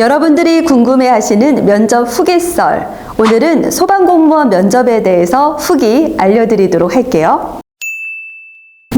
여러분들이 궁금해 하시는 면접 후기썰. 오늘은 소방공무원 면접에 대해서 후기 알려드리도록 할게요.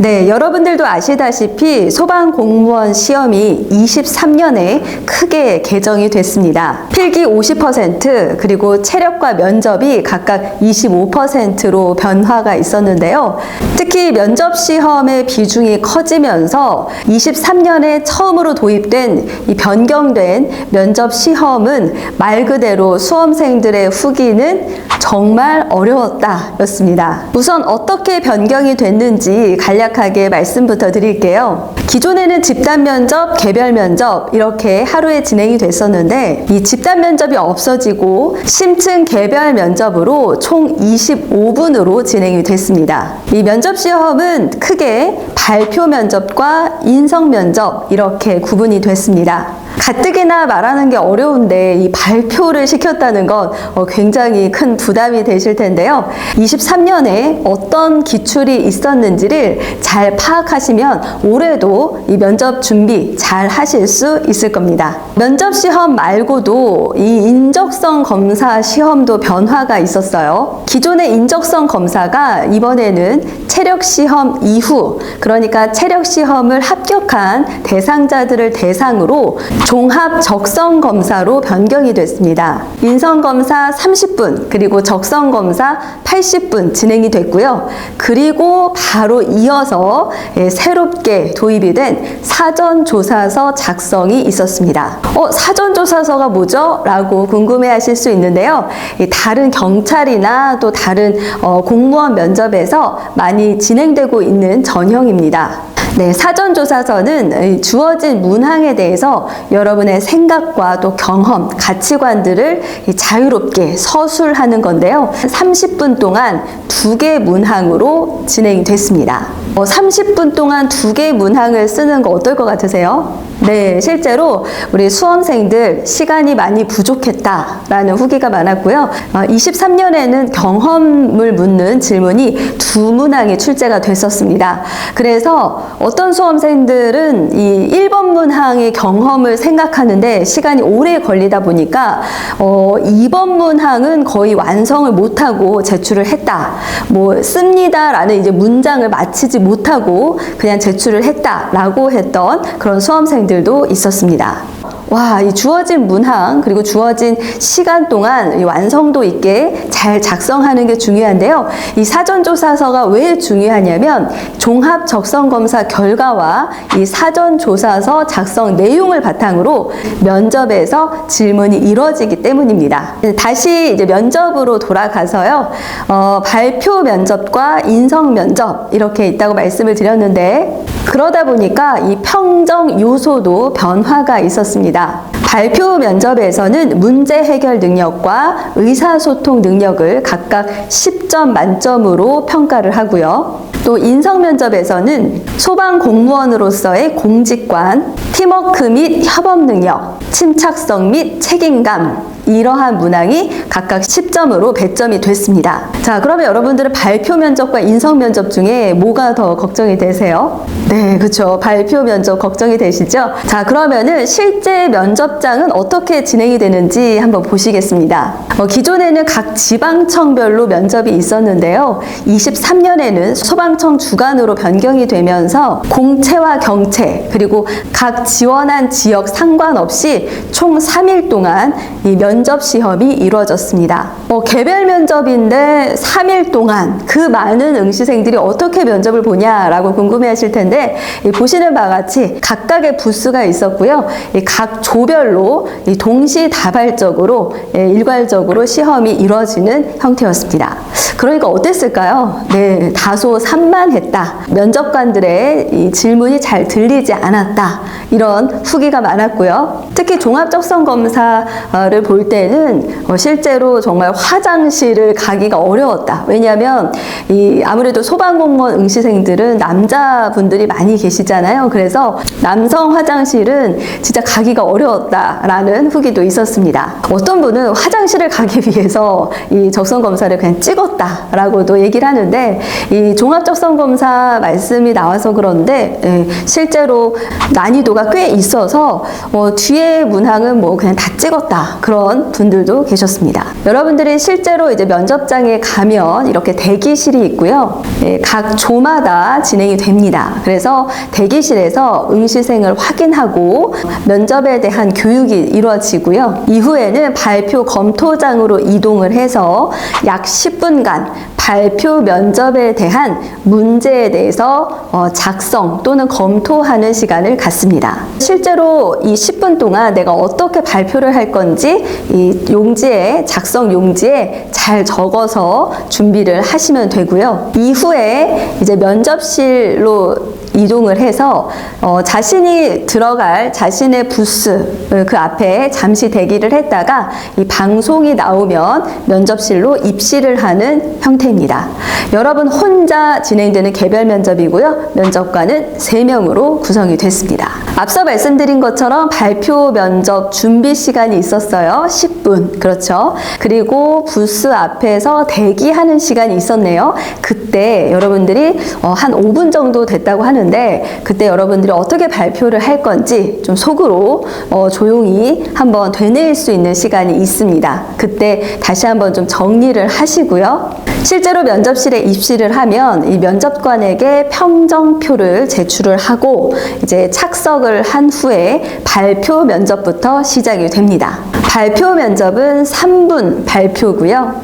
네, 여러분들도 아시다시피 소방 공무원 시험이 23년에 크게 개정이 됐습니다. 필기 50% 그리고 체력과 면접이 각각 25%로 변화가 있었는데요. 특히 면접 시험의 비중이 커지면서 23년에 처음으로 도입된 이 변경된 면접 시험은 말 그대로 수험생들의 후기는 정말 어려웠다 였습니다. 우선 어 떻게 변경이 됐는지 간략하게 말씀부터 드릴게요. 기존에는 집단 면접, 개별 면접 이렇게 하루에 진행이 됐었는데 이 집단 면접이 없어지고 심층 개별 면접으로 총 25분으로 진행이 됐습니다. 이 면접 시험은 크게 발표 면접과 인성 면접 이렇게 구분이 됐습니다. 가뜩이나 말하는 게 어려운데 이 발표를 시켰다는 건 어, 굉장히 큰 부담이 되실 텐데요. 23년에 어떤 기출이 있었는지를 잘 파악하시면 올해도 이 면접 준비 잘 하실 수 있을 겁니다. 면접 시험 말고도 이 인적성 검사 시험도 변화가 있었어요. 기존의 인적성 검사가 이번에는 체력 시험 이후 그러니까 체력 시험을 합격한 대상자들을 대상으로 종합 적성 검사로 변경이 됐습니다. 인성 검사 30분 그리고 적성 검사 80분 진행이 됐고요. 그리고 바로 이어서 예, 새롭게 도입이 된 사전 조사서 작성이 있었습니다. 어, 사전 조사서가 뭐죠? 라고 궁금해 하실 수 있는데요. 이 다른 경찰이나 또 다른 어, 공무원 면접에서 많이 진행되고 있는 전형입니다. 네, 사전조사서는 주어진 문항에 대해서 여러분의 생각과 또 경험, 가치관들을 자유롭게 서술하는 건데요. 30분 동안 두 개 문항으로 진행이 됐습니다. 어, 30분 동안 두 개 문항을 쓰는 거 어떨 것 같으세요? 네, 실제로 우리 수험생들 시간이 많이 부족했다라는 후기가 많았고요. 23년에는 경험을 묻는 질문이 두 문항이 출제가 됐었습니다. 그래서 어떤 수험생들은 이 1번 문항의 경험을 생각하는데 시간이 오래 걸리다 보니까 어, 2번 문항은 거의 완성을 못하고 제출을 했다. 뭐 씁니다라는 이제 문장을 마치지 못하고 그냥 제출을 했다라고 했던 그런 수험생들 도 있었습니다. 와, 이 주어진 문항 그리고 주어진 시간 동안 이 완성도 있게 잘 작성하는 게 중요한데요. 이 사전조사서가 왜 중요하냐면 종합 적성 검사 결과와 이 사전조사서 작성 내용을 바탕으로 면접에서 질문이 이루어지기 때문입니다. 다시 이제 면접으로 돌아가서요. 어, 발표 면접과 인성 면접 이렇게 있다고 말씀을 드렸는데 그러다 보니까 이 평정 요소도 변화가 있었습니다. 발표 면접에서는 문제 해결 능력과 의사소통 능력을 각각 10점 만점으로 평가를 하고요. 또 인성 면접에서는 소방 공무원으로서의 공직관, 팀워크 및 협업 능력, 침착성 및 책임감, 이러한 문항이 각각 10점으로 배점이 됐습니다. 자, 그러면 여러분들은 발표 면접과 인성 면접 중에 뭐가 더 걱정이 되세요? 네, 그렇죠. 발표 면접 걱정이 되시죠? 자, 그러면은 실제 면접장은 어떻게 진행이 되는지 한번 보시겠습니다. 어, 기존에는 각 지방청별로 면접이 있었는데요. 23년에는 소방청 주관으로 변경이 되면서 공채와 경채 그리고 각 지원한 지역 상관없이 총 3일 동안 이 면접 시험이 이루어졌습니다. 뭐 개별 면접인데 3일 동안 그 많은 응시생들이 어떻게 면접을 보냐라고 궁금해 하실 텐데 보시는 바와 같이 각각의 부스가 있었고요. 각 조별로 동시다발적으로 예, 일괄적으로 시험이 이루어지는 형태였습니다. 그러니까 어땠을까요? 네, 다소 산만했다. 면접관들의 이 질문이 잘 들리지 않았다. 이런 후기가 많았고요. 특히 종합적성 검사를 볼 때는 어, 실제로 정말 화장실을 가기가 어려웠다. 왜냐하면 이 아무래도 소방공무원 응시생들은 남자분들이 많이 계시잖아요. 그래서 남성 화장실은 진짜 가기가 어려웠다. 찍었다라는 후기도 있었습니다. 어떤 분은 화장실을 가기 위해서 이 적성 검사를 그냥 찍었다라고도 얘기를 하는데 이 종합 적성 검사 말씀이 나와서 그런데 예, 실제로 난이도가 꽤 있어서 어, 뒤에 문항은 뭐 그냥 다 찍었다 그런 분들도 계셨습니다. 여러분들이 실제로 이제 면접장에 가면 이렇게 대기실이 있고요. 예, 각 조마다 진행이 됩니다. 그래서 대기실에서 응시생을 확인하고 면접에 대한 교육이 이루어지고요. 이후에는 발표 검토장으로 이동을 해서 약 10분간 발표 면접에 대한 문제에 대해서 어, 작성 또는 검토하는 시간을 갖습니다. 실제로 이 10분 동안 내가 어떻게 발표를 할 건지 이 용지에 작성 용지에 잘 적어서 준비를 하시면 되고요. 이후에 이제 면접실로 이동을 해서 어, 자신이 들어갈 자신의 부스 그 앞에 잠시 대기를 했다가 이 방송이 나오면 면접실로 입실을 하는 형태입니다. 여러분 혼자 진행되는 개별 면접이고요. 면접관은 3명으로 구성이 됐습니다. 앞서 말씀드린 것처럼 발표 면접 준비 시간이 있었어요. 10 분. 그렇죠. 그리고 부스 앞에서 대기하는 시간이 있었네요. 그때 여러분들이 어, 한 5분 정도 됐다고 하는데 그때 여러분들이 어떻게 발표를 할 건지 좀 속으로 어, 조용히 한번 되뇌일 수 있는 시간이 있습니다. 그때 다시 한번 좀 정리를 하시고요. 실제로 면접실에 입실을 하면 이 면접관에게 평정표를 제출을 하고 이제 착석을 한 후에 발표 면접부터 시작이 됩니다. 발표 면접은 3분 발표고요.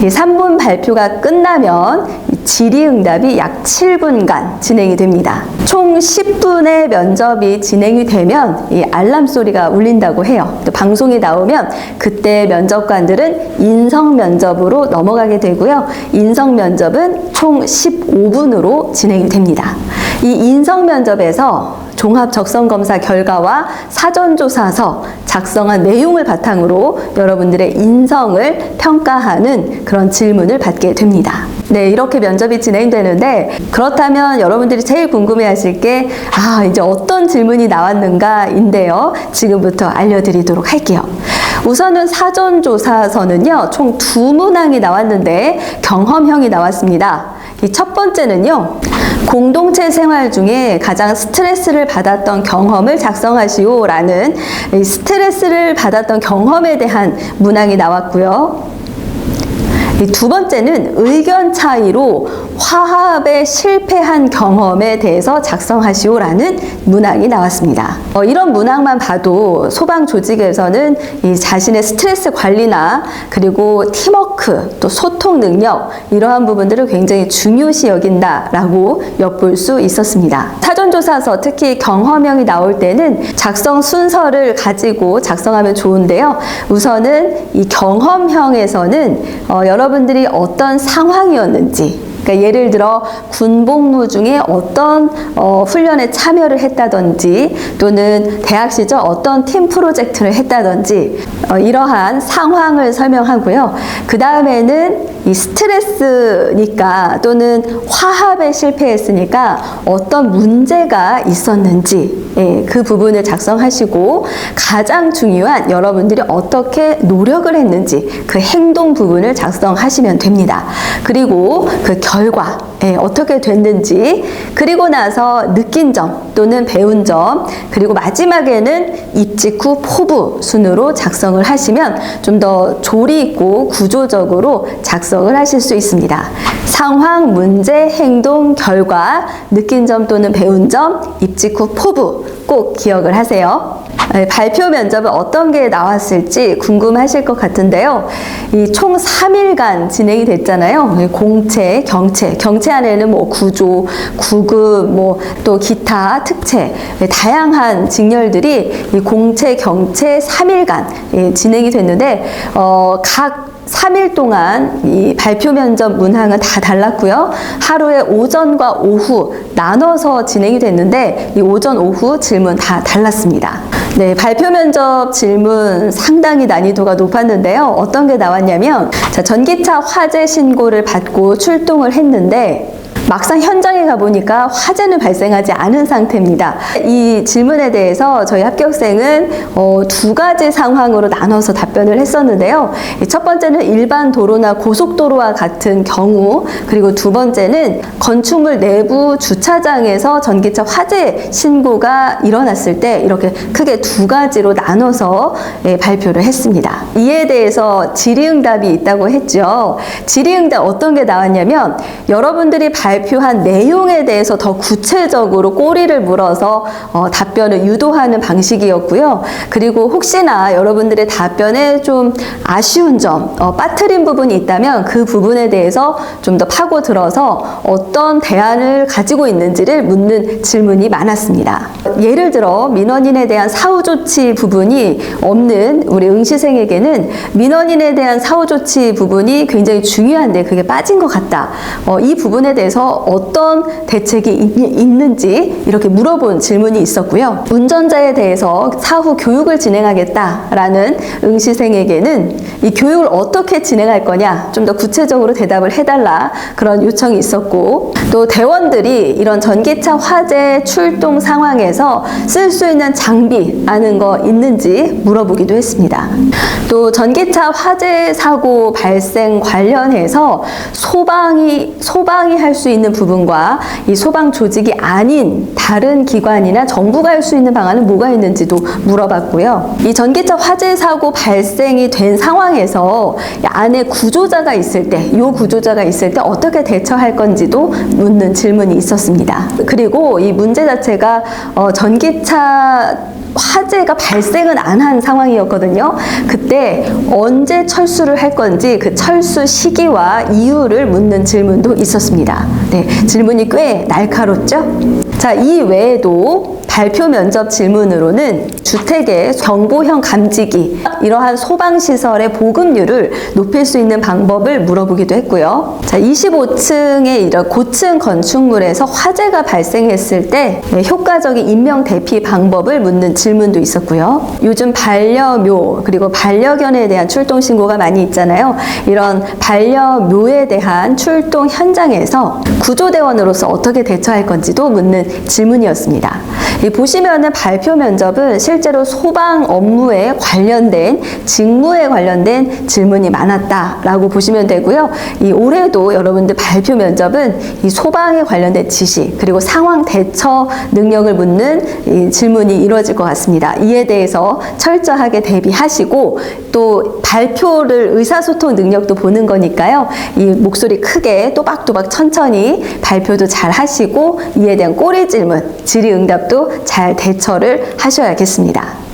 이 3분 발표가 끝나면 질의응답이 약 7분간 진행이 됩니다. 총 10분의 면접이 진행이 되면 이 알람 소리가 울린다고 해요. 또 방송이 나오면 그때 면접관들은 인성 면접으로 넘어가게 되고요. 인성 면접은 총 15분으로 진행이 됩니다. 이 인성 면접에서 종합 적성 검사 결과와 사전 조사서 작성한 내용을 바탕으로 여러분들의 인성을 평가하는 그런 질문을 받게 됩니다. 네, 이렇게 면접이 진행되는데 그렇다면 여러분들이 제일 궁금해 하실 게 아, 이제 어떤 질문이 나왔는가인데요. 지금부터 알려드리도록 할게요. 우선은 사전조사서는요, 총 두 문항이 나왔는데 경험형이 나왔습니다. 이 첫 번째는요, 공동체 생활 중에 가장 스트레스를 받았던 경험을 작성하시오 라는 이 스트레스를 받았던 경험에 대한 문항이 나왔고요. 이두 번째는 의견 차이로 화합에 실패한 경험에 대해서 작성하시오라는 문항이 나왔습니다. 어, 이런 문항만 봐도 소방 조직에서는 이 자신의 스트레스 관리나 그리고 팀워크 또 소통 능력 이러한 부분들을 굉장히 중요시 여긴다라고 엿볼 수 있었습니다. 사전조사서 특히 경험형이 나올 때는 작성 순서를 가지고 작성하면 좋은데요. 우선은 이 경험형에서는 어, 여러 분들이 어떤 상황이었는지 그러니까 예를 들어 군복무 중에 어떤 어, 훈련에 참여를 했다든지 또는 대학 시절 어떤 팀 프로젝트를 했다든지 어, 이러한 상황을 설명하고요. 그 다음에는 이 스트레스니까 또는 화합에 실패했으니까 어떤 문제가 있었는지 예, 그 부분을 작성하시고 가장 중요한 여러분들이 어떻게 노력을 했는지 그 행동 부분을 작성하시면 됩니다. 그리고 그 결과 예, 어떻게 됐는지 그리고 나서 느낀 점 또는 배운 점 그리고 마지막에는 입직 후 포부 순으로 작성을 하시면 좀 더 조리 있고 구조적으로 작성을 하실 수 있습니다. 상황, 문제, 행동, 결과, 느낀 점 또는 배운 점, 입직 후 포부 꼭 기억을 하세요. 네, 발표 면접은 어떤 게 나왔을지 궁금하실 것 같은데요. 이 총 3일간 진행이 됐잖아요. 공채, 경 채. 경채 안에는 뭐 구조, 구급, 뭐 또 기타, 특채. 네, 다양한 직렬들이 이 공채, 경채 3일간 예, 진행이 됐는데, 어, 각 3일 동안 이 발표 면접 문항은 다 달랐고요. 하루에 오전과 오후 나눠서 진행이 됐는데 이 오전, 오후 질문 다 달랐습니다. 네, 발표 면접 질문 상당히 난이도가 높았는데요. 어떤 게 나왔냐면 자, 전기차 화재 신고를 받고 출동을 했는데 막상 현장에 가보니까 화재는 발생하지 않은 상태입니다. 이 질문에 대해서 저희 합격생은 어, 두 가지 상황으로 나눠서 답변을 했었는데요. 이첫 번째는 일반 도로나 고속도로와 같은 경우, 그리고 두 번째는 건축물 내부 주차장에서 전기차 화재 신고가 일어났을 때 이렇게 크게 두 가지로 나눠서 예, 발표를 했습니다. 이에 대해서 질의응답이 있다고 했죠. 질의응답 어떤 게 나왔냐면 여러분들이 발 표한 내용에 대해서 더 구체적으로 꼬리를 물어서 어, 답변을 유도하는 방식이었고요. 그리고 혹시나 여러분들의 답변에 좀 아쉬운 점, 어, 빠뜨린 부분이 있다면 그 부분에 대해서 좀 더 파고 들어서 어떤 대안을 가지고 있는지를 묻는 질문이 많았습니다. 예를 들어 민원인에 대한 사후 조치 부분이 없는 우리 응시생에게는 민원인에 대한 사후 조치 부분이 굉장히 중요한데 그게 빠진 것 같다. 어, 이 부분에 대해서 어떤 대책이 있, 있는지 이렇게 물어본 질문이 있었고요. 운전자에 대해서 사후 교육을 진행하겠다라는 응시생에게는 이 교육을 어떻게 진행할 거냐 좀 더 구체적으로 대답을 해달라 그런 요청이 있었고 또 대원들이 이런 전기차 화재 출동 상황에서 쓸 수 있는 장비 아는 거 있는지 물어보기도 했습니다. 또 전기차 화재 사고 발생 관련해서 소방이 소방이 할 수 있는 부분과 이 소방 조직이 아닌 다른 기관이나 정부가 할 수 있는 방안은 뭐가 있는지도 물어봤고요. 이 전기차 화재 사고 발생이 된 상황에서 이 안에 구조자가 있을 때, 이 구조자가 있을 때 어떻게 대처할 건지도 묻는 질문이 있었습니다. 그리고 이 문제 자체가 어, 전기차 화재가 발생은 안 한 상황이었거든요. 그때 언제 철수를 할 건지 그 철수 시기와 이유를 묻는 질문도 있었습니다. 네, 질문이 꽤 날카롭죠? 자, 이 외에도 발표 면접 질문으로는 주택의 정보형 감지기, 이러한 소방시설의 보급률을 높일 수 있는 방법을 물어보기도 했고요. 자, 25층의 이런 고층 건축물에서 화재가 발생했을 때 네, 효과적인 인명 대피 방법을 묻는 질문도 있었고요. 요즘 반려묘, 그리고 반려견에 대한 출동 신고가 많이 있잖아요. 이런 반려묘에 대한 출동 현장에서 구조대원으로서 어떻게 대처할 건지도 묻는 질문이었습니다. 이 보시면은 발표 면접은 실제로 소방 업무에 관련된 직무에 관련된 질문이 많았다라고 보시면 되고요. 이 올해도 여러분들 발표 면접은 이 소방에 관련된 지식 그리고 상황 대처 능력을 묻는 이 질문이 이루어질 것 같습니다. 이에 대해서 철저하게 대비하시고 또 발표를 의사소통 능력도 보는 거니까요. 이 목소리 크게 또박또박 천천히 발표도 잘 하시고 이에 대한 꼬리 질문, 질의응답도 잘 대처를 하셔야겠습니다.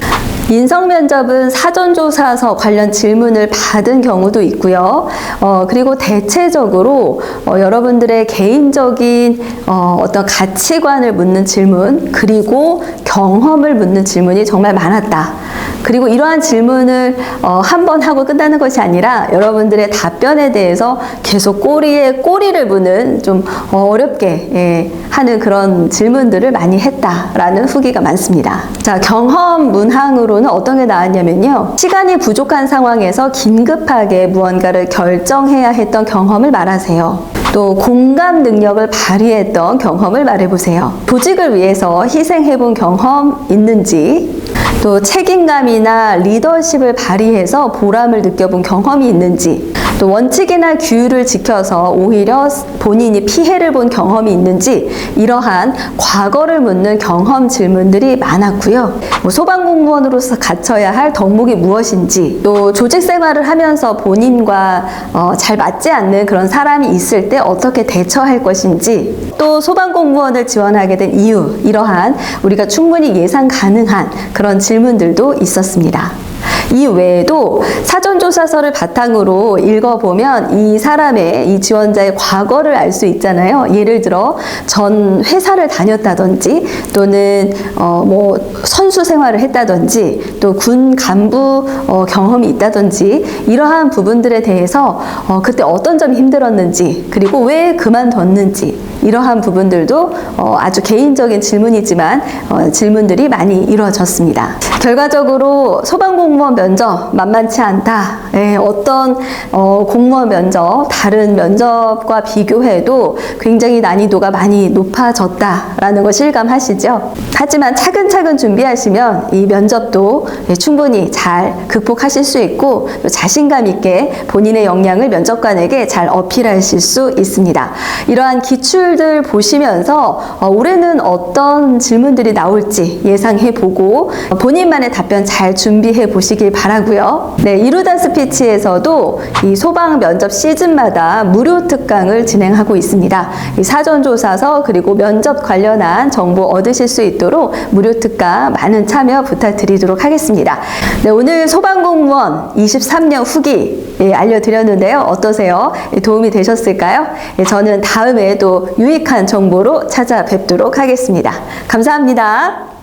인성 면접은 사전조사서 관련 질문을 받은 경우도 있고요. 어, 그리고 대체적으로 어, 여러분들의 개인적인 어, 어떤 가치관을 묻는 질문, 그리고 경험을 묻는 질문이 정말 많았다. 그리고 이러한 질문을 어, 한번 하고 끝나는 것이 아니라 여러분들의 답변에 대해서 계속 꼬리에 꼬리를 무는 좀 어렵게 예, 하는 그런 질문들을 많이 했다라는 후기가 많습니다. 자, 경험 문항으로는 어떤 게 나왔냐면요. 시간이 부족한 상황에서 긴급하게 무언가를 결정해야 했던 경험을 말하세요. 또 공감 능력을 발휘했던 경험을 말해보세요. 조직을 위해서 희생해본 경험 있는지, 또 책임감이나 리더십을 발휘해서 보람을 느껴본 경험이 있는지, 또 원칙이나 규율을 지켜서 오히려 본인이 피해를 본 경험이 있는지 이러한 과거를 묻는 경험 질문들이 많았고요. 뭐 소방공무원으로서 갖춰야 할 덕목이 무엇인지 또 조직 생활을 하면서 본인과 어, 잘 맞지 않는 그런 사람이 있을 때 어떻게 대처할 것인지 또 소방공무원을 지원하게 된 이유 이러한 우리가 충분히 예상 가능한 그런 질문들도 있었습니다. 이 외에도 사전조사서를 바탕으로 읽어보면 이 사람의 이 지원자의 과거를 알 수 있잖아요. 예를 들어 전 회사를 다녔다든지 또는 어 뭐 선수 생활을 했다든지 또 군 간부 어 경험이 있다든지 이러한 부분들에 대해서 어 그때 어떤 점이 힘들었는지 그리고 왜 그만뒀는지 이러한 부분들도 어 아주 개인적인 질문이지만 어 질문들이 많이 이루어졌습니다. 결과적으로 소방공무원 소방 공무원 면접 만만치 않다. 예, 어떤 어, 공무원 면접, 다른 면접과 비교해도 굉장히 난이도가 많이 높아졌다라는 거 실감하시죠? 하지만 차근차근 준비하시면 이 면접도 예, 충분히 잘 극복하실 수 있고 또 자신감 있게 본인의 역량을 면접관에게 잘 어필하실 수 있습니다. 이러한 기출들 보시면서 어, 올해는 어떤 질문들이 나올지 예상해 보고 본인만의 답변 잘 준비해 보시 길 바라고요. 네, 이루다 스피치에서도 이 소방 면접 시즌마다 무료 특강을 진행하고 있습니다. 이 사전 조사서 그리고 면접 관련한 정보 얻으실 수 있도록 무료 특강 많은 참여 부탁드리도록 하겠습니다. 네, 오늘 소방공무원 23년 후기 예, 알려드렸는데요. 어떠세요? 예, 도움이 되셨을까요? 예, 저는 다음에 또 유익한 정보로 찾아뵙도록 하겠습니다. 감사합니다.